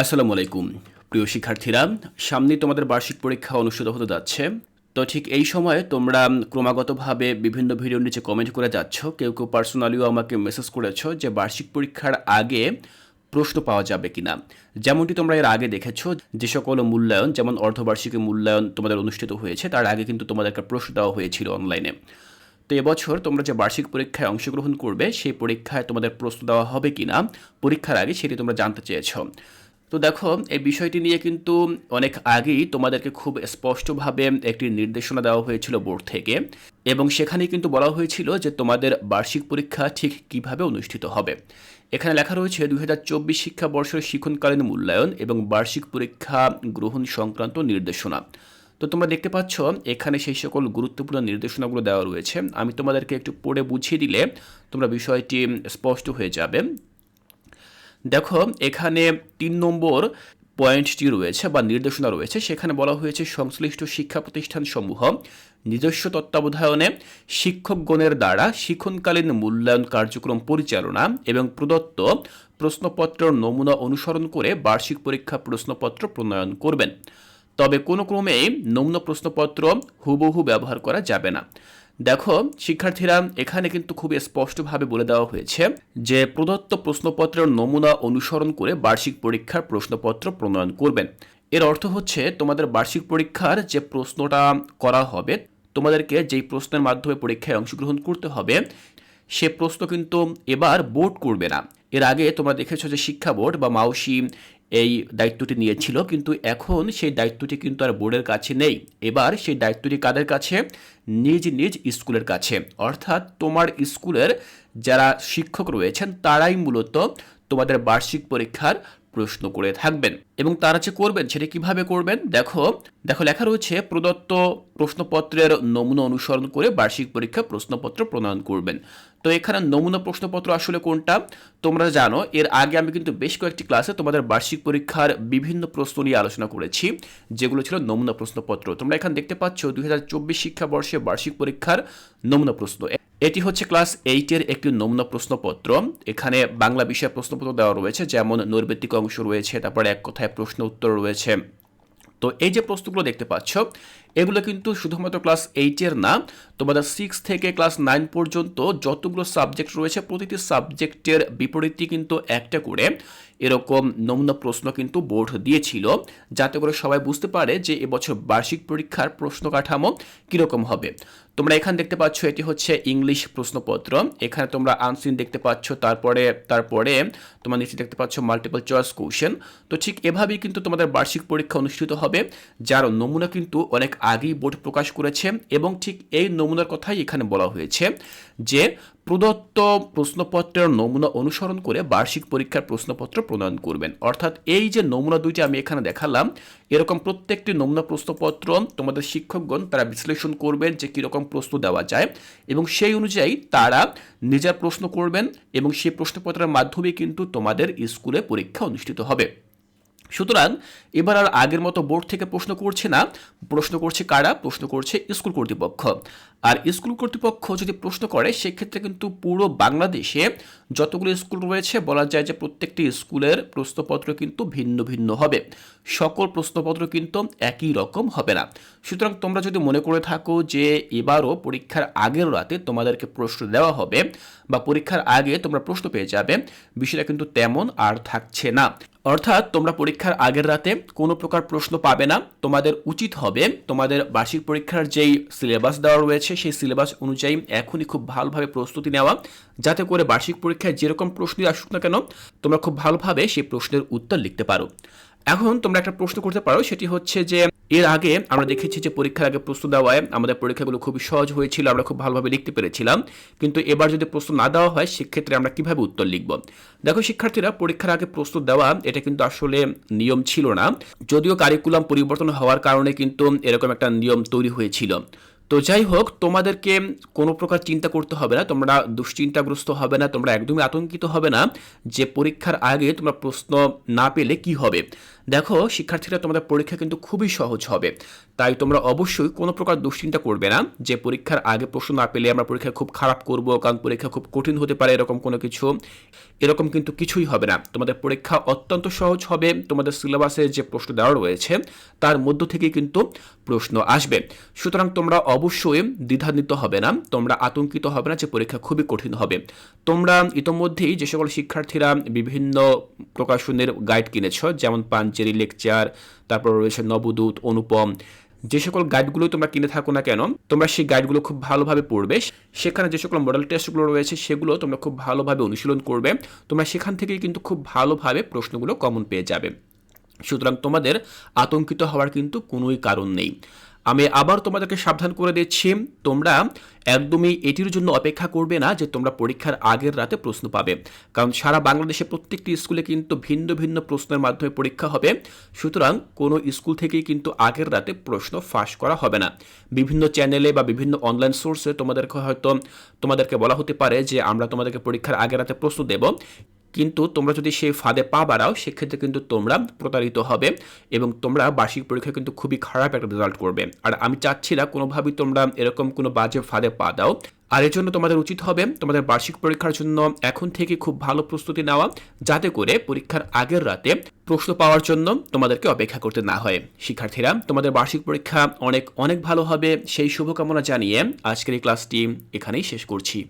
আসসালামু আলাইকুম। প্রিয় শিক্ষার্থীরা সামনে তোমাদের বার্ষিক পরীক্ষা অনুষ্ঠিত হতে যাচ্ছে। তো ঠিক এই সময়ে তোমরা ক্রমাগতভাবে বিভিন্ন ভিডিওর নিচে কমেন্ট করে যাচ্ছ। কেউ কেউ পার্সোনালিও আমাকে মেসেজ করেছ যে বার্ষিক পরীক্ষার আগে প্রশ্ন পাওয়া যাবে কিনা। যেমনটি তোমরা এর আগে দেখেছ, যে সকল মূল্যায়ন, যেমন অর্ধবার্ষিকী মূল্যায়ন তোমাদের অনুষ্ঠিত হয়েছে, তার আগে কিন্তু তোমাদেরকে প্রশ্ন দেওয়া হয়েছিল অনলাইনে তো এবছর তোমরা যে বার্ষিক পরীক্ষায় অংশগ্রহণ করবে, সেই পরীক্ষায় তোমাদের প্রশ্ন দেওয়া হবে কিনা, পরীক্ষার আগে সেটি তোমরা জানতে চেয়েছো। তো দেখো, এই বিষয়টি নিয়ে কিন্তু অনেক আগেই তোমাদেরকে খুব স্পষ্টভাবে একটি নির্দেশনা দেওয়া হয়েছিল বোর্ড থেকে এবং সেখানে কিন্তু বলা হয়েছিল যে তোমাদের বার্ষিক পরীক্ষা ঠিক কীভাবে অনুষ্ঠিত হবে। এখানে লেখা রয়েছে, দুই হাজার চব্বিশ শিক্ষাবর্ষের শিক্ষণকালীন মূল্যায়ন এবং বার্ষিক পরীক্ষা গ্রহণ সংক্রান্ত নির্দেশনা। তো তোমরা দেখতে পাচ্ছ, এখানে সেই সকল গুরুত্বপূর্ণ নির্দেশনাগুলো দেওয়া রয়েছে। আমি তোমাদেরকে একটু পড়ে বুঝিয়ে দিলে তোমরা বিষয়টি স্পষ্ট হয়ে যাবে। দেখো, এখানে তিন নম্বর পয়েন্টটি রয়েছে বা নির্দেশনা রয়েছে। সেখানে বলা হয়েছে সংশ্লিষ্ট শিক্ষা প্রতিষ্ঠান সমূহ নিজস্ব তত্ত্বাবধায়নে শিক্ষকগণের দ্বারা শিক্ষণকালীন মূল্যায়ন কার্যক্রম পরিচালনা এবং প্রদত্ত প্রশ্নপত্র নমুনা অনুসরণ করে বার্ষিক পরীক্ষা প্রশ্নপত্র প্রণয়ন করবেন। তবে কোনো ক্রমেই নমুনা প্রশ্নপত্র হুবহু ব্যবহার করা যাবে না। দেখো, শিক্ষার্থীরা এখানে কিন্তু খুবই স্পষ্টভাবে বলে দেওয়া হয়েছে যে প্রদত্ত প্রশ্নপত্রের নমুনা অনুসরণ করে বার্ষিক পরীক্ষার প্রশ্নপত্র প্রণয়ন করবেন। এর অর্থ হচ্ছে তোমাদের বার্ষিক পরীক্ষার যে প্রশ্নটা করা হবে, তোমাদেরকে যেই প্রশ্নের মাধ্যমে পরীক্ষায় অংশগ্রহণ করতে হবে, সে প্রশ্ন কিন্তু এবার বোর্ড করবে না। এর আগে তোমরা দেখেছ যে শিক্ষা বোর্ড বা মাউসি এই দায়িত্বটি নিয়েছিল, কিন্তু এখন সেই দায়িত্বটি কিন্তু আর বোর্ডের কাছে নেই। এবার সেই দায়িত্বটি কাদের কাছে? নিজ নিজ স্কুলের কাছে। অর্থাৎ তোমার স্কুলের যারা শিক্ষক রয়েছেন, তারাই মূলত তোমাদের বার্ষিক পরীক্ষার প্রশ্ন করে থাকবেন। এবং তারা যে করবেন, সেটা কীভাবে করবেন? দেখো দেখো লেখা রয়েছে, প্রদত্ত প্রশ্নপত্রের নমুনা অনুসরণ করে বার্ষিক পরীক্ষা প্রশ্নপত্র প্রণয়ন করবেন। তো এখানে নমুনা প্রশ্নপত্র আসলে কোনটা? তোমরা জানো, এর আগে আমি কিন্তু বেশ কয়েকটি ক্লাসে তোমাদের বার্ষিক পরীক্ষার বিভিন্ন প্রশ্ন নিয়ে আলোচনা করেছি, যেগুলো ছিল নমুনা প্রশ্নপত্র। তোমরা এখানে দেখতে পাচ্ছ, দুই হাজার চব্বিশ শিক্ষাবর্ষে বার্ষিক পরীক্ষার নমুনা প্রশ্ন। এটি হচ্ছে ক্লাস এইটের একটি নমুনা প্রশ্নপত্র। এখানে বাংলা বিষয়ে প্রশ্নপত্র দেওয়া রয়েছে, যেমন নৈর্ব্যক্তিক অংশ রয়েছে, তারপরে এক কথায় প্রশ্ন উত্তর রয়েছে। তো এই যে প্রশ্নগুলো দেখতে পাচ্ছ, এগুলো কিন্তু শুধুমাত্র ক্লাস এইটের না, তোমাদের সিক্স থেকে ক্লাস নাইন পর্যন্ত যতগুলো সাবজেক্ট রয়েছে, প্রতিটি সাবজেক্টের বিপরীতই কিন্তু একটা করে এরকম নমুনা প্রশ্ন কিন্তু বোর্ড দিয়েছিল। যাতে করে সবাই বুঝতে পারে যে এবছর বার্ষিক পরীক্ষার প্রশ্ন কাঠামো কীরকম হবে। তোমরা এখানে দেখতে পাচ্ছ, এটি হচ্ছে ইংলিশ প্রশ্নপত্র। এখানে তোমরা আনসিন দেখতে পাচ্ছ, তারপরে তারপরে তোমরা নিচে দেখতে পাচ্ছ মাল্টিপল চয়েস কোশ্চেন তো ঠিক এভাবেই কিন্তু তোমাদের বার্ষিক পরীক্ষা অনুষ্ঠিত হবে, যার নমুনা কিন্তু অনেক আগেই বোর্ড প্রকাশ করেছে এবং ঠিক এই নমুনার কথাই এখানে বলা হয়েছে যে প্রদত্ত প্রশ্নপত্রের নমুনা অনুসরণ করে বার্ষিক পরীক্ষার প্রশ্নপত্র প্রণয়ন করবেন। অর্থাৎ এই যে নমুনা দুইটি আমি এখানে দেখালাম, এরকম প্রত্যেকটি নমুনা প্রশ্নপত্র তোমাদের শিক্ষকগণ তারা বিশ্লেষণ করবেন যে কীরকম প্রশ্ন দেওয়া যায় এবং সেই অনুযায়ী তারা নিজের প্রশ্ন করবেন এবং সেই প্রশ্নপত্রের মাধ্যমে কিন্তু তোমাদের স্কুলে পরীক্ষা অনুষ্ঠিত হবে। সুতরাং এবার আর আগের মতো বোর্ড থেকে প্রশ্ন করছে না। প্রশ্ন করছে কারা? প্রশ্ন করছে স্কুল কর্তৃপক্ষ। আর স্কুল কর্তৃপক্ষ যদি প্রশ্ন করে, সেক্ষেত্রে কিন্তু পুরো বাংলাদেশে যতগুলো স্কুল রয়েছে, বলা যায় যে প্রত্যেকটি স্কুলের প্রশ্নপত্র কিন্তু ভিন্ন ভিন্ন হবে। সকল প্রশ্নপত্র কিন্তু একই রকম হবে না। সুতরাং তোমরা যদি মনে করে থাকো যে এবারও পরীক্ষার আগের রাতে তোমাদেরকে প্রশ্ন দেওয়া হবে বা পরীক্ষার আগে তোমরা প্রশ্ন পেয়ে যাবে, বিষয়টা কিন্তু তেমন আর থাকছে না। অর্থাৎ তোমরা পরীক্ষার আগের রাতে কোনো প্রকার প্রশ্ন পাবে না। তোমাদের উচিত হবে তোমাদের বার্ষিক পরীক্ষার যেই সিলেবাস দেওয়া রয়েছে, সেই সিলেবাস অনুযায়ী এখনই খুব ভালোভাবে প্রস্তুতি নেওয়া। যাতে করে বার্ষিক পরীক্ষায় যেরকম প্রশ্নই আসুক না কেন, তোমরা খুব ভালোভাবে সেই প্রশ্নের উত্তর লিখতে পারো। এখন তোমরা একটা প্রশ্ন করতে পারো, সেটি হচ্ছে যে এর আগে আমরা দেখেছি যে পরীক্ষার আগে প্রশ্ন দেওয়ায় আমাদের পরীক্ষাগুলো খুবই সহজ হয়েছিল, আমরা খুব ভালোভাবে লিখতে পেরেছিলাম। কিন্তু এবার যদি প্রশ্ন না দেওয়া হয়, সেক্ষেত্রে আমরা কীভাবে উত্তর লিখব? দেখো শিক্ষার্থীরা, পরীক্ষার আগে প্রশ্ন দেওয়া, এটা কিন্তু আসলে নিয়ম ছিল না। যদিও কারিকুলাম পরিবর্তন হওয়ার কারণে কিন্তু এরকম একটা নিয়ম তৈরি হয়েছিল। তো যাই হোক তোমাদেরকে কোনো প্রকার চিন্তা করতে হবে না, তোমরা দুশ্চিন্তাগ্রস্ত হবে না, তোমরা একদমই আতঙ্কিত হবে না যে পরীক্ষার আগে তোমরা প্রশ্ন না পেলে কি হবে। দেখো, শিক্ষার্থীরা তোমাদের পরীক্ষা কিন্তু খুবই সহজ হবে, তাই তোমরা অবশ্যই কোনো প্রকার দুশ্চিন্তা করবে না যে পরীক্ষার আগে প্রশ্ন না পেলে আমরা পরীক্ষা খুব খারাপ করব, কারণ পরীক্ষা খুব কঠিন হতে পারে, এরকম কোনো কিছু। এরকম কিন্তু কিছুই হবে না। তোমাদের পরীক্ষা অত্যন্ত সহজ হবে, তোমাদের সিলেবাসে যে প্রশ্ন দেওয়া রয়েছে, তার মধ্য থেকে কিন্তু প্রশ্ন আসবে। সুতরাং তোমরা অবশ্যই দ্বিধান্বিত হবে না। তোমরা আতঙ্কিত হবে না যে পরীক্ষা খুবই কঠিন হবে। তোমরা ইতোমধ্যেই যে সকল শিক্ষার্থীরা বিভিন্ন প্রকাশনের গাইড কিনেছ, যেমন পাঞ্চেরি লেকচার তারপর রয়েছে নবদূত, অনুপম, যে সকল গাইডগুলো তোমরা কিনে থাকো না কেন, তোমরা সেই গাইডগুলো খুব ভালোভাবে পড়বে। সেখানে যে সকল মডেল টেস্টগুলো রয়েছে, সেগুলো তোমরা খুব ভালোভাবে অনুশীলন করবে। তোমরা সেখান থেকেই কিন্তু খুব ভালোভাবে প্রশ্নগুলো কমন পেয়ে যাবে। সুতরাং তোমাদের আতঙ্কিত হওয়ার কিন্তু কোনোই কারণ নেই। আমি আবার তোমাদেরকে সাবধান করে দিচ্ছি। তোমরা একদমই এটির জন্য অপেক্ষা করবে না যে তোমরা পরীক্ষার আগের রাতে প্রশ্ন পাবে। কারণ সারা বাংলাদেশে প্রত্যেকটি স্কুলে কিন্তু ভিন্ন ভিন্ন প্রশ্নের মাধ্যমে পরীক্ষা হবে। সুতরাং কোনো স্কুল থেকেই কিন্তু আগের রাতে প্রশ্ন ফাঁস করা হবে না। বিভিন্ন চ্যানেলে বা বিভিন্ন অনলাইন সোর্সে তোমাদেরকে হয়তো তোমাদেরকে বলা হতে পারে যে আমরা তোমাদেরকে পরীক্ষার আগের রাতে প্রশ্ন দেব। কিন্তু তোমরা যদি সেই ফাঁদে পা বাড়াও, সেক্ষেত্রে কিন্তু তোমরা প্রতারিত হবে এবং তোমরা বার্ষিক পরীক্ষায় কিন্তু খুবই খারাপ একটা রেজাল্ট করবে। আর আমি চাচ্ছি না কোনোভাবেই তোমরা এরকম কোনো বাজে ফাঁদে পা দাও। আর এর জন্য তোমাদের উচিত হবে তোমাদের বার্ষিক পরীক্ষার জন্য এখন থেকে খুব ভালো প্রস্তুতি নেওয়া, যাতে করে পরীক্ষার আগের রাতে প্রশ্ন পাওয়ার জন্য তোমাদেরকে অপেক্ষা করতে না হয়। শিক্ষার্থীরা, তোমাদের বার্ষিক পরীক্ষা অনেক অনেক ভালো হবে। সেই শুভকামনা জানিয়ে আজকের এই ক্লাসটি এখানেই শেষ করছি।